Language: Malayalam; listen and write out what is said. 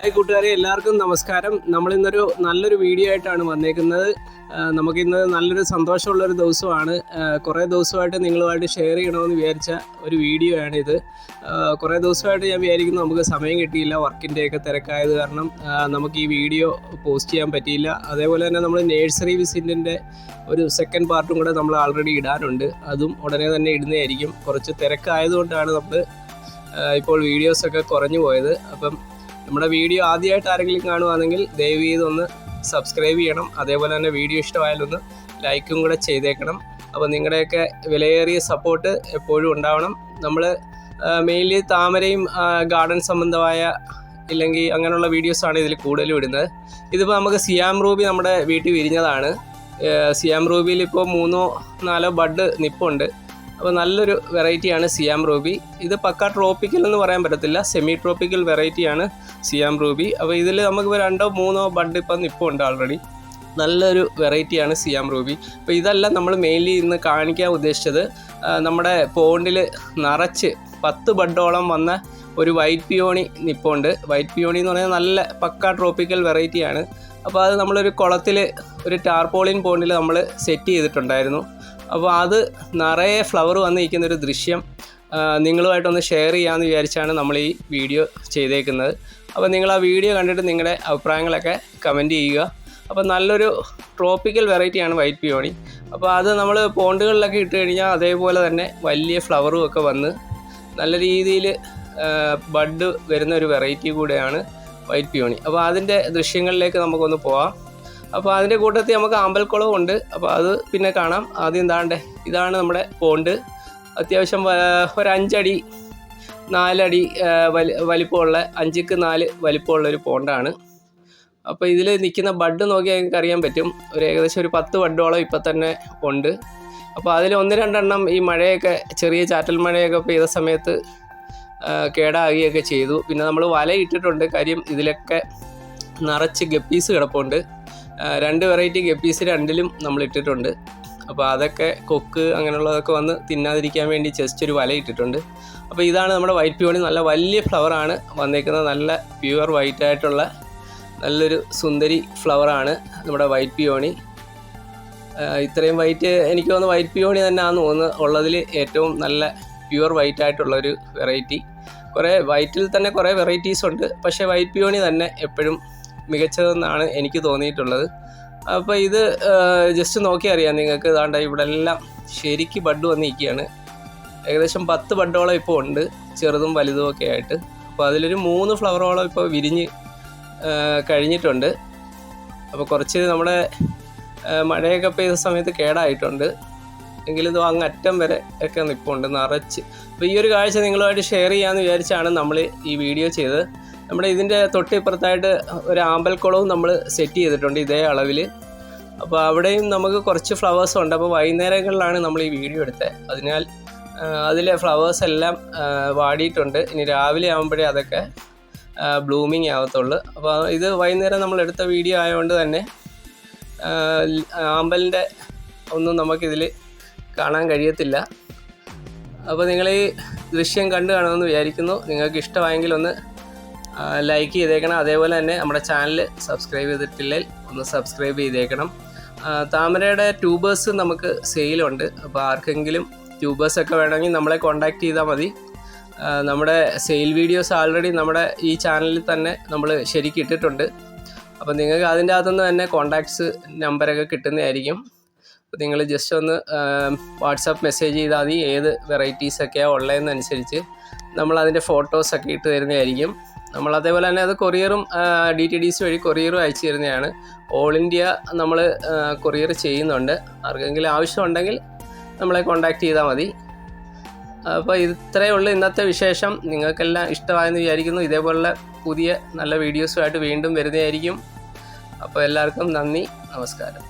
ഹായ് കൂട്ടുകാരെ എല്ലാവർക്കും നമസ്കാരം. നമ്മൾ ഇന്നൊരു നല്ലൊരു വീഡിയോ ആയിട്ടാണ് വന്നേക്കുന്നത്. നമുക്കിന്ന് നല്ലൊരു സന്തോഷമുള്ളൊരു ദിവസമാണ്. കുറേ ദിവസമായിട്ട് നിങ്ങളുമായിട്ട് ഷെയർ ചെയ്യണമെന്ന് വിചാരിച്ച ഒരു വീഡിയോ ആണിത്. കുറേ ദിവസമായിട്ട് ഞാൻ വിചാരിക്കുന്നു നമുക്ക് സമയം കിട്ടിയില്ല വർക്കിന്റെയൊക്കെ തിരക്കായത് കാരണം നമുക്ക് ഈ വീഡിയോ പോസ്റ്റ് ചെയ്യാൻ പറ്റിയില്ല. അതേപോലെ തന്നെ നമ്മൾ നേഴ്സറി വിസിറ്റിന്റെ ഒരു സെക്കൻഡ് പാർട്ടും കൂടെ നമ്മൾ ആൾറെഡി ഇടാനുണ്ട് അതും ഉടനെ തന്നെ ഇടുന്നതായിരിക്കും. കുറച്ച് തിരക്കായതുകൊണ്ടാണ് നമ്മൾ ഇപ്പോൾ വീഡിയോസൊക്കെ കുറഞ്ഞു പോയത്. അപ്പം നമ്മുടെ വീഡിയോ ആദ്യമായിട്ട് ആരെങ്കിലും കാണുവാണെങ്കിൽ ദയവ് ചെയ്തൊന്ന് സബ്സ്ക്രൈബ് ചെയ്യണം. അതേപോലെ തന്നെ വീഡിയോ ഇഷ്ടമായാലൊന്ന് ലൈക്കും കൂടെ ചെയ്തേക്കണം. അപ്പോൾ നിങ്ങളുടെയൊക്കെ വിലയേറിയ സപ്പോർട്ട് എപ്പോഴും ഉണ്ടാവണം. നമ്മൾ മെയിൻലി താമരയും ഗാർഡൻ സംബന്ധമായ ഇല്ലെങ്കിൽ അങ്ങനെയുള്ള വീഡിയോസാണ് ഇതിൽ കൂടുതലും ഇടുന്നത്. ഇതിപ്പോൾ നമുക്ക് സിയാം റൂബി നമ്മുടെ വീട്ടിൽ വിരിഞ്ഞതാണ്. സിയാം റൂബിയിൽ ഇപ്പോൾ മൂന്നോ നാലോ ബഡ് നിപ്പുണ്ട്. അപ്പോൾ നല്ലൊരു വെറൈറ്റിയാണ് സിയാം റൂബി. ഇത് പക്ക ട്രോപ്പിക്കൽ എന്ന് പറയാൻ പറ്റത്തില്ല. സെമി ട്രോപ്പിക്കൽ വെറൈറ്റിയാണ് സിയാം റൂബി. അപ്പോൾ ഇതിൽ നമുക്ക് രണ്ടോ മൂന്നോ ബഡ് ഇപ്പം ഇപ്പോൾ ഉണ്ട് ആൾറെഡി നല്ലൊരു വെറൈറ്റിയാണ് സിയാം റൂബി. അപ്പോൾ ഇതെല്ലാം നമ്മൾ മെയിൻലി ഇന്ന് കാണിക്കാൻ ഉദ്ദേശിച്ചത്. നമ്മുടെ പോണ്ടിൽ നിറച്ച് പത്ത് ബഡോളം വന്ന ഒരു വൈറ്റ് പിയോണി നിപ്പുണ്ട്. വൈറ്റ് പിയോണി എന്ന് പറയുന്നത് നല്ല പക്ക ട്രോപ്പിക്കൽ വെറൈറ്റിയാണ്. അപ്പോൾ അത് നമ്മളൊരു കുളത്തിൽ ഒരു ടാർപോളിൻ പോണ്ടിൽ നമ്മൾ സെറ്റ് ചെയ്തിട്ടുണ്ടായിരുന്നു. അപ്പോൾ അത് നിറയെ ഫ്ലവർ വന്നിരിക്കുന്ന ഒരു ദൃശ്യം നിങ്ങളുമായിട്ടൊന്ന് ഷെയർ ചെയ്യാമെന്ന് വിചാരിച്ചാണ് നമ്മൾ ഈ വീഡിയോ ചെയ്തേക്കുന്നത്. അപ്പോൾ നിങ്ങൾ ആ വീഡിയോ കണ്ടിട്ട് നിങ്ങളുടെ അഭിപ്രായങ്ങളൊക്കെ കമന്റ് ചെയ്യുക. അപ്പോൾ നല്ലൊരു ട്രോപ്പിക്കൽ വെറൈറ്റിയാണ് വൈറ്റ് പിയോണി അപ്പോൾ അത് നമ്മൾ പോണ്ടുകളിലൊക്കെ ഇട്ട് കഴിഞ്ഞാൽ അതേപോലെ തന്നെ വലിയ ഫ്ലവറും ഒക്കെ വന്ന് നല്ല രീതിയിൽ ബഡ് വരുന്ന ഒരു വെറൈറ്റി കൂടെയാണ് വൈറ്റ് പിയോണി അപ്പോൾ അതിന്റെ ദൃശ്യങ്ങളിലേക്ക് നമുക്കൊന്ന് പോവാം. അപ്പോൾ അതിന്റെ കൂട്ടത്തിൽ നമുക്ക് ആമ്പൽക്കുളവും ഉണ്ട്. അപ്പോൾ അത് പിന്നെ കാണാം. ആദ്യം താണ്ടേ ഇതാണ് നമ്മുടെ പോണ്ട് അത്യാവശ്യം ഒരു അഞ്ചടി നാലടി വലി വലിപ്പമുള്ള അഞ്ചിക്ക് നാല് വലിപ്പമുള്ള ഒരു പോണ്ടാണ് അപ്പോൾ ഇതിൽ നിൽക്കുന്ന ബഡ് നോക്കിയാൽ നിങ്ങൾക്ക് അറിയാൻ പറ്റും. ഒരു ഏകദേശം ഒരു പത്ത് ബഡോളം ഇപ്പം തന്നെ ഉണ്ട്. അപ്പോൾ അതിൽ ഒന്ന് രണ്ടെണ്ണം ഈ മഴയൊക്കെ ചെറിയ ചാറ്റൽ മഴയൊക്കെ പെയ്ത സമയത്ത് കേടാകുകയൊക്കെ ചെയ്തു. പിന്നെ നമ്മൾ വല ഇട്ടിട്ടുണ്ട്. കാര്യം ഇതിലൊക്കെ നിറച്ച് ഗപ്പീസ് കിടപ്പുണ്ട്. രണ്ട് വെറൈറ്റി ഗപ്പീസ് രണ്ടിലും നമ്മൾ ഇട്ടിട്ടുണ്ട്. അപ്പോൾ അതൊക്കെ കൊക്ക് അങ്ങനെയുള്ളതൊക്കെ വന്ന് തിന്നാതിരിക്കാൻ വേണ്ടി ജസ്റ്റ് ഒരു വല ഇട്ടിട്ടുണ്ട്. അപ്പോൾ ഇതാണ് നമ്മുടെ വൈറ്റ് പ്യൂണി നല്ല വലിയ ഫ്ലവറാണ് വന്നേക്കുന്നത്. നല്ല പ്യുവർ വൈറ്റ് ആയിട്ടുള്ള നല്ലൊരു സുന്ദരി ഫ്ലവറാണ് നമ്മുടെ വൈറ്റ് പിയോണി ഇത്രയും വൈറ്റ് എനിക്ക് തോന്നുന്നു വൈറ്റ് പിയോണി തന്നെയാണെന്ന് തോന്നുന്നു. ഉള്ളതിൽ ഏറ്റവും നല്ല പ്യുവർ വൈറ്റ് ആയിട്ടുള്ളൊരു വെറൈറ്റി കുറേ വൈറ്റിൽ തന്നെ കുറേ വെറൈറ്റീസ് ഉണ്ട്. പക്ഷേ വൈറ്റ് പിയോണി തന്നെ എപ്പോഴും മികച്ചതെന്നാണ് എനിക്ക് തോന്നിയിട്ടുള്ളത്. അപ്പോൾ ഇത് ജസ്റ്റ് നോക്കി അറിയാം നിങ്ങൾക്ക്. ഇതാണ്ട് ഇവിടെ എല്ലാം ശരിക്ക് ബഡ് വന്നിരിക്കുകയാണ്. ഏകദേശം പത്ത് ബഡോളം ഇപ്പോൾ ഉണ്ട് ചെറുതും വലുതും ഒക്കെ ആയിട്ട്. അപ്പോൾ അതിലൊരു മൂന്ന് ഫ്ലവറോളം ഇപ്പോൾ വിരിഞ്ഞ് കഴിഞ്ഞിട്ടുണ്ട്. അപ്പോൾ കുറച്ച് നമ്മുടെ മഴയൊക്കെ പെയ്ത സമയത്ത് കേടായിട്ടുണ്ട്. എങ്കിലും ഇത് അങ്ങ് അറ്റം വരെ ഒക്കെ നിൽപ്പുണ്ട് നിറച്ച്. അപ്പോൾ ഈ ഒരു കാഴ്ച നിങ്ങളുമായിട്ട് ഷെയർ ചെയ്യാമെന്ന് വിചാരിച്ചാണ് നമ്മൾ ഈ വീഡിയോ ചെയ്തത്. നമ്മുടെ ഇതിന്റെ തൊട്ടിപ്പുറത്തായിട്ട് ഒരു ആമ്പൽക്കുളവും നമ്മൾ സെറ്റ് ചെയ്തിട്ടുണ്ട് ഇതേ അളവിൽ അപ്പോൾ അവിടെയും നമുക്ക് കുറച്ച് ഫ്ലവേഴ്സ് ഉണ്ട്. അപ്പോൾ വൈകുന്നേരങ്ങളിലാണ് നമ്മൾ ഈ വീഡിയോ എടുത്തത് അതിനാൽ അതിലെ ഫ്ലവേഴ്സ് എല്ലാം വാടിയിട്ടുണ്ട്. ഇനി രാവിലെ ആകുമ്പോഴേ അതൊക്കെ ബ്ലൂമിങ് ആവത്തുള്ളൂ. അപ്പോൾ ഇത് വൈകുന്നേരം നമ്മൾ എടുത്ത വീഡിയോ ആയതുകൊണ്ട് തന്നെ ആമ്പലിന്റെ ഒന്നും നമുക്കിതിൽ കാണാൻ കഴിയത്തില്ല. അപ്പോൾ നിങ്ങൾ ഈ ദൃശ്യം കണ്ടു കാണുമെന്ന് വിചാരിക്കുന്നു. നിങ്ങൾക്ക് ഇഷ്ടമായെങ്കിൽ ഒന്ന് ലൈക്ക് ചെയ്തേക്കണം. അതേപോലെ തന്നെ നമ്മുടെ ചാനൽ സബ്സ്ക്രൈബ് ചെയ്തിട്ടില്ലെങ്കിൽ ഒന്ന് സബ്സ്ക്രൈബ് ചെയ്തേക്കണം. താമരയുടെ ട്യൂബേഴ്സ് നമുക്ക് സെയിലുണ്ട് അപ്പോൾ ആർക്കെങ്കിലും ട്യൂബേഴ്സ് ഒക്കെ വേണമെങ്കിൽ നമ്മളെ കോൺടാക്റ്റ് ചെയ്താൽ മതി. നമ്മുടെ സെയിൽ വീഡിയോസ് ആൾറെഡി നമ്മുടെ ഈ ചാനലിൽ തന്നെ നമ്മൾ ശരിക്കും ഇട്ടിട്ടുണ്ട്. അപ്പോൾ നിങ്ങൾക്ക് അതിന്റെ അകത്തുനിന്ന് തന്നെ കോൺടാക്ട്സ് നമ്പരൊക്കെ കിട്ടുന്നതായിരിക്കും. അപ്പോൾ നിങ്ങൾ ജസ്റ്റ് ഒന്ന് വാട്സാപ്പ് മെസ്സേജ് ചെയ്താൽ മതി. ഏത് വെറൈറ്റീസൊക്കെയാണ് ഉള്ളതെന്നനുസരിച്ച് നമ്മൾ അതിന്റെ ഫോട്ടോസൊക്കെ ഇട്ട് തരുന്നതായിരിക്കും. നമ്മൾ അതേപോലെ തന്നെ അത് കൊറിയറും ഡി ടി ഡി സി വഴി കൊറിയറും അയച്ചു തരുന്നതാണ്. ഓൾ ഇന്ത്യ നമ്മൾ കൊറിയർ ചെയ്യുന്നുണ്ട്. ആർക്കെങ്കിലും ആവശ്യമുണ്ടെങ്കിൽ നമ്മളെ കോൺടാക്റ്റ് ചെയ്താൽ മതി. അപ്പോൾ ഇത്രയേ ഉള്ളൂ ഇന്നത്തെ വിശേഷം. നിങ്ങൾക്കെല്ലാം ഇഷ്ടമായെന്ന് വിചാരിക്കുന്നു. ഇതേപോലുള്ള പുതിയ നല്ല വീഡിയോസുമായിട്ട് വീണ്ടും വരുന്നതായിരിക്കും. അപ്പോൾ എല്ലാവർക്കും നന്ദി നമസ്കാരം.